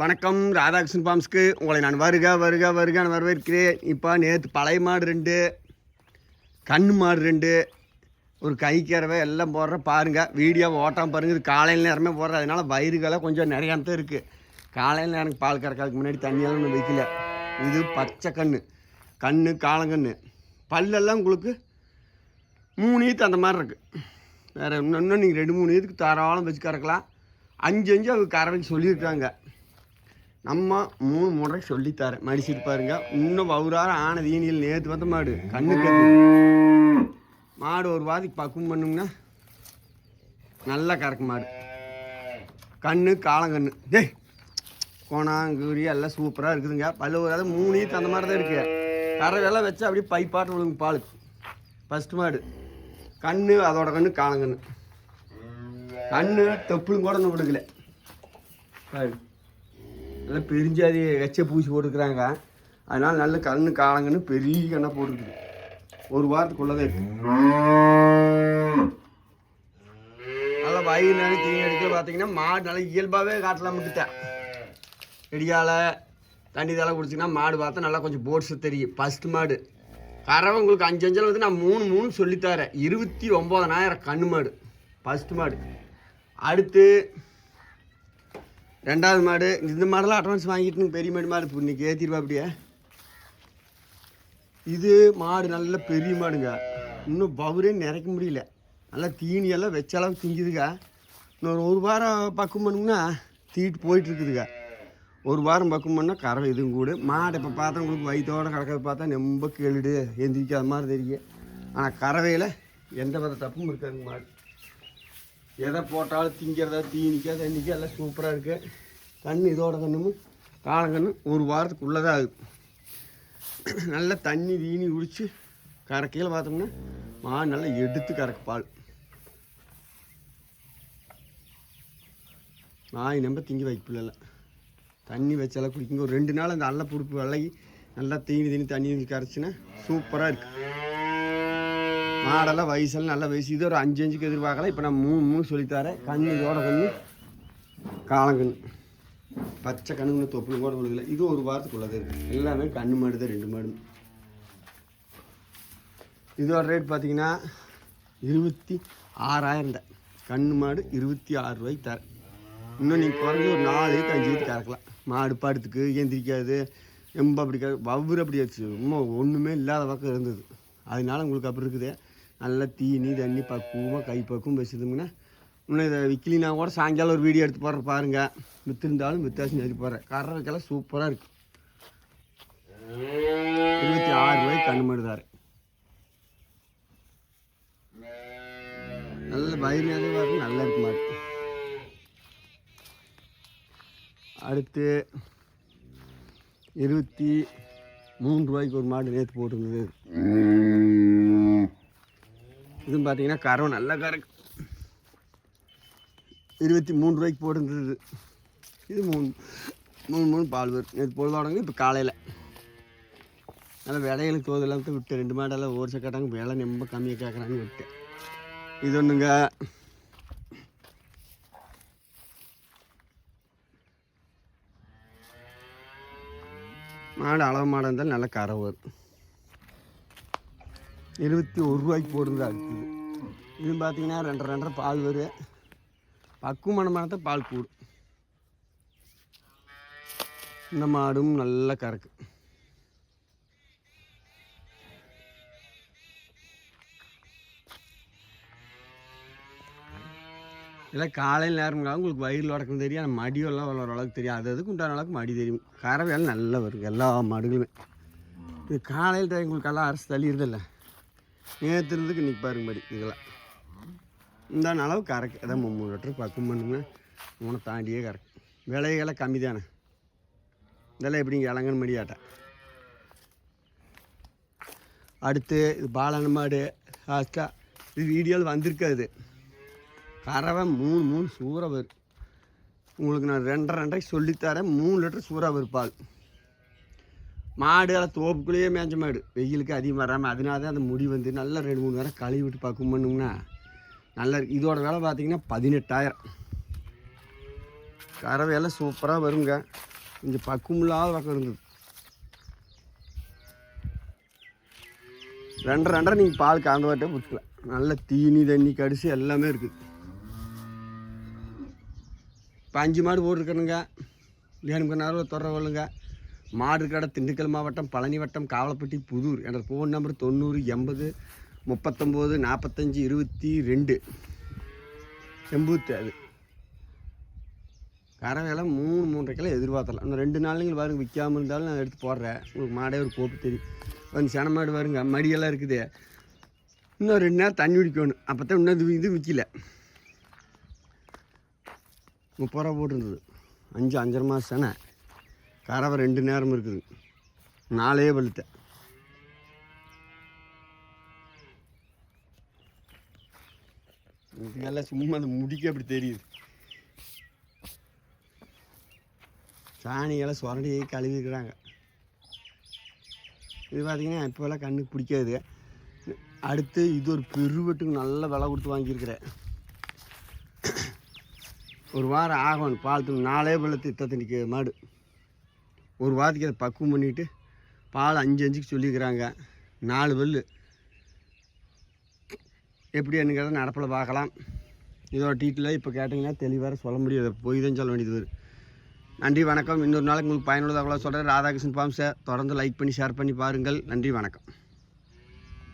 வணக்கம் ராதாகிருஷ்ணன் பாம்ஸ்க்கு. உங்களை நான் வருக வருக வருக நான் வரவேற்கிறேன். இப்போ நேற்று பழைய மாடு ரெண்டு கண் மாடு ரெண்டு ஒரு கைக்கறவை எல்லாம் போடுற பாருங்கள் வீடியோ ஓட்டம் பாருங்கள் இது காலையில் நேரமே போடுற அதனால வயிறுகளை கொஞ்சம் நிறையா தான் இருக்குது காலையில் நேரம் பால் கறக்கிறதுக்கு முன்னாடி தண்ணியெல்லாம் ஒன்றும் வைக்கல. இது பச்சை கண் கண் காலங்கண்ணு பல்லெல்லாம் உங்களுக்கு மூணு ஈத்து அந்த மாதிரி இருக்குது வேறு இன்னும் இன்னும் நீங்கள் ரெண்டு மூணு ஈத்துக்கு தாராளம் வச்சு கறக்கலாம். அஞ்சு அஞ்சு அவங்க கறவைக்கு சொல்லியிருக்காங்க நம்ம மூணு முறை சொல்லித்தரேன் மடிச்சிட்டு பாருங்க. இன்னும் வவுறார ஆன தீனியில் நேற்று வந்த மாடு. கண்ணு மாடு ஒரு வாதிக்கு பக்குவம் பண்ணுங்கன்னா நல்லா கறக்கு மாடு. கண்ணு காலங்கண்ணு. டேய் கோணாங்கூரி எல்லாம் சூப்பராக இருக்குதுங்க. பல்லு ஒரு மூணு ஈத்து அந்த மாதிரி தான் இருக்குது கறவையெல்லாம் வச்சு அப்படியே பைப்பாட்டு விழுங்க பால் ஃபஸ்ட்டு மாடு. கண்ணு அதோட கண்ணு காலங்கண்ணு. கண்ணு தொப்புளும் கூட ஒன்றும் கொடுக்கல எல்லாம் நல்லா பெருஞ்சாதி எச்ச பூசி போட்டுருக்குறாங்க. அதனால் நல்ல கண்ணு காலங்கன்னு பெரிய கண்ணாக போட்டுருக்குது. ஒரு வாரத்துக்குள்ளதே இருக்கு நல்லா வயிறு நேரம் தீனி எடுக்க பார்த்தீங்கன்னா மாடு நல்லா இயல்பாகவே காட்டலாம் விட்டுட்டேன் இடியால் தண்ணி தலை குடிச்சிங்கன்னா மாடு பார்த்தா நல்லா கொஞ்சம் போட்ஸு தெரியும். ஃபஸ்ட்டு மாடு. கறவை உங்களுக்கு அஞ்சு அஞ்சில் வந்து நான் மூணு மூணு சொல்லித்தரேன் இருபத்தி ஒம்பதனாயிரம் கண்ணு மாடு. ஃபஸ்ட்டு மாடு. அடுத்து ரெண்டாவது மாடு. இந்த மாடெல்லாம் அட்வான்ஸ் வாங்கிட்டு பெரிய மாடு மாடு இப்போ இன்னைக்கு ஏற்றிடுவா அப்படியே? இது மாடு நல்ல பெரிய மாடுங்க. இன்னும் பவுரே நிறைக்க முடியல. நல்லா தீனியெல்லாம் வச்ச அளவுக்கு திங்குதுங்க. இன்னொரு ஒரு வாரம் பக்கம் பண்ணுங்கன்னா தீட்டு போயிட்டுருக்குதுங்க. ஒரு வாரம் பக்கம் பண்ணால் கறவை இதுவும் கூட. மாடு இப்போ பார்த்தா உங்களுக்கு வயிற்றோடு கிடக்கிறது பார்த்தா ரொம்ப கேளுடு எந்திரிக்காத மாதிரி தெரியும் ஆனால் கறவையில் எந்த வித தப்பும் இருக்காதுங்க மாடு. எதை போட்டாலும் திங்கிறதா தீனிக்கா தண்ணிக்கா எல்லாம் சூப்பராக இருக்குது கண் இதோட கண்ணும் காலங்கண்ணு ஒரு வாரத்துக்குள்ளே தான் ஆகுது. நல்லா தண்ணி தீனி குடித்து கறக்கையில் பார்த்தோம்னா மா நல்லா எடுத்து கறக்கு பால். நாய் நம்ப திங்கி வைக்கல தண்ணி வச்சாலாம் குடிக்குங்க ஒரு ரெண்டு நாள் அந்த அல்ல புடுப்பு விலகி நல்லா தீனி தீனி தண்ணி கரைச்சின்னா சூப்பராக இருக்குது மாடெல்லாம் வயசெல்லாம் நல்ல வயசு. இது ஒரு அஞ்சு அஞ்சுக்கு எதிர்பார்க்கலாம். இப்போ நான் மூணு மூணு சொல்லித்தரேன். கண்ணு இதோட கண்ணு காலங்கண்ணு. பச்சை கண்ணுங்க தொப்புளு கூட விழுகல. இது ஒரு வாரத்துக்குள்ளது இருக்குது எல்லாமே கண்ணு மாடு தான் ரெண்டு மாடு இதோட ரேட் பார்த்தீங்கன்னா இருபத்தி ஆறாயிரம் தான். கண்ணு மாடு இருபத்தி ஆறு ரூபாய்க்கு தரேன். இன்னும் நீங்கள் குறைஞ்சி ஒரு நாலு ஈத்து அஞ்சு ஈத்து கறக்கலாம். மாடு படுத்துக்கு எந்திரிக்காது ரொம்ப அப்படி க அப்படி ஆச்சு ரொம்ப ஒன்றுமே இல்லாத பக்கம் இருந்தது. அதனால உங்களுக்கு அப்படி இருக்குது. நல்லா தீனி தண்ணி பக்குவமாக கை பக்குவம் வச்சுருந்தோம்னா இன்னும் இதை விற்கலினா கூட சாயங்காலம் ஒரு வீடியோ எடுத்து போடுற பாருங்க. விற்றுருந்தாலும் வித்தியாசம் எடுத்து போடுறேன். கறவைக்கெல்லாம் சூப்பராக இருக்கு இருபத்தி ஆறு ரூபாய்க்கு கண்மடுதார் நல்ல வயிறு வரும் நல்லா இருக்கு மாட்டு அடுத்து இருபத்தி மூணு ரூபாய்க்கு ஒரு மாடு நேற்று போட்டிருந்தது. இதுவும் பார்த்தீங்கன்னா கரம் நல்ல கறக்கு இருபத்தி மூணு ரூபாய்க்கு போட்டுருந்தது. இது மூணு மூணு மூணு பால் வரும் நேற்று பொழுதோடங்க இப்போ காலையில். நல்லா விலைகளுக்கு தோதெல்லாம் விட்டு ரெண்டு மாடெல்லாம் ஒரு சக்காட்டாங்க விலை ரொம்ப கம்மியாக கேட்குறாங்க விட்டு. இது ஒன்றுங்க மாடு அளவு மாடு இருந்தாலும் நல்லா கரை வரும். இருபத்தி ஒரு ரூபாய்க்கு போடுறது அடுத்தது இது பார்த்தீங்கன்னா ரெண்டரை ரெண்டரை பால் வரும் பக்குவமான மரத்தை பால் கூடும் இந்த மாடும் நல்லா கறக்கு. இல்லை காலையில் நேரம்லாம் உங்களுக்கு வயிறு உடக்கம் தெரியும் அந்த மடியெல்லாம் வளர அளவுக்கு தெரியும். அது அதுக்கு உண்டான அளவுக்கு மடி தெரியும். கறவையெல்லாம் நல்லா வரும் எல்லா மாடுகளுமே. இது காலையில் டைம் உங்களுக்கு எல்லாம் அரசு தள்ளி நேற்று இருந்துக்கு நிற்பாருங்க பாருங்க படி இதெல்லாம் இந்த அளவு கறக்கு அதான் மூணு லிட்டர் பக்கம் பண்ணுங்க. மூணை தாண்டியே கறக்கு விலைகளை கம்மி தானே. இதெல்லாம் எப்படிங்க இளங்கன் மடியாட்டேன் அடுத்து இது பாலனமாடு மாடு லாஸ்ட்டாக இது வீடியோவில் வந்திருக்காது கறவை மூணு மூணு சூறாக வரும். உங்களுக்கு நான் ரெண்டரை ரெண்டரைக்கு சொல்லித்தரேன். மூணு லிட்டர் சூறாக பால். மாடு எல்லாம் தோப்புக்குள்ளேயே மேய்ஞ்ச மாடு. வெயிலுக்கு அதிகம் வராமல் அதனால தான் அந்த முடி வந்து நல்லா ரெண்டு மூணு நேரம் கழுவி விட்டு பக்கம் பண்ணோம்னா நல்லா இருக்கு. இதோட விலை பார்த்தீங்கன்னா பதினெட்டாயிரம். கறவையெல்லாம் சூப்பராக வருங்க. கொஞ்சம் பக்குவமில்லாத பக்கம் இருந்தது. ரெண்டரை ரெண்டரை நீங்கள் பால் காந்த வாட்டே பிடிச்சிக்கலாம். நல்ல தீனி தண்ணி கடிச்சு எல்லாமே இருக்குது இப்போ அஞ்சு மாடு போட்டிருக்கணுங்க. வேணுங்க நேரம் தொடர வரலுங்க மாடு கடை திண்டுக்கல் மாவட்டம் பழனி வட்டம் காவலப்பட்டி புதூர். என்ற ஃபோன் நம்பர் தொண்ணூறு எண்பது முப்பத்தொம்போது நாற்பத்தஞ்சு இருபத்தி ரெண்டு. எண்பத்தி அது கரவேலம் மூணு மூன்றரை கிலோ எதிர்பார்த்தலாம் இன்னும் ரெண்டு நாள் நீங்கள் பாருங்க விற்காமல் இருந்தாலும் நான் எடுத்து போடுறேன். உங்களுக்கு மாடே ஒரு கோப்பு தெரியும். வந்து சென மாடு பாருங்க மடியெல்லாம் இருக்குது. இன்னும் ரெண்டு நேரம் தண்ணி குடிக்கணும். அப்போ தான் இன்னும் இது இது விற்கல முப்பது ரூபா போட்டிருந்தது. அஞ்சு அஞ்சரை மாதம் சென கறவை ரெண்டு நேரம் இருக்குது. நாலே வெளுத்த. இதுக்கெல்லாம் சும்மா அந்த முடிக்க அப்படி தெரியுது. சாணியெல்லாம் சுரண்டி கழுவிக்கிறாங்க இது பார்த்தீங்கன்னா இப்போல்லாம் கண்ணுக்கு பிடிக்காது. அடுத்து இது ஒரு பெருவெட்டுக்கு நல்ல விலை கொடுத்து வாங்கியிருக்கிறேன். ஒரு வாரம் ஆகும் பால் நாளே நாலே வெள்ளத்து மாடு. ஒரு வாரத்துக்கு அதை பக்குவம் பண்ணிவிட்டு பால் அஞ்சு அஞ்சுக்கு சொல்லியிருக்கிறாங்க நாலு வெள்ளு எப்படி என்னங்கிறத நடப்பில் பார்க்கலாம். இதோட டீட்டெயிலாக இப்போ கேட்டிங்கன்னா தெளிவாக சொல்ல முடியாது. போய் தான் சொல்ல வேண்டியது வரும் நன்றி வணக்கம். இன்னொரு நாளைக்கு உங்களுக்கு பயனுள்ள தகவலாக சொல்கிறேன் ராதாகிருஷ்ணன் பாம்சை தொடர்ந்து லைக் பண்ணி ஷேர் பண்ணி பாருங்கள். நன்றி வணக்கம்.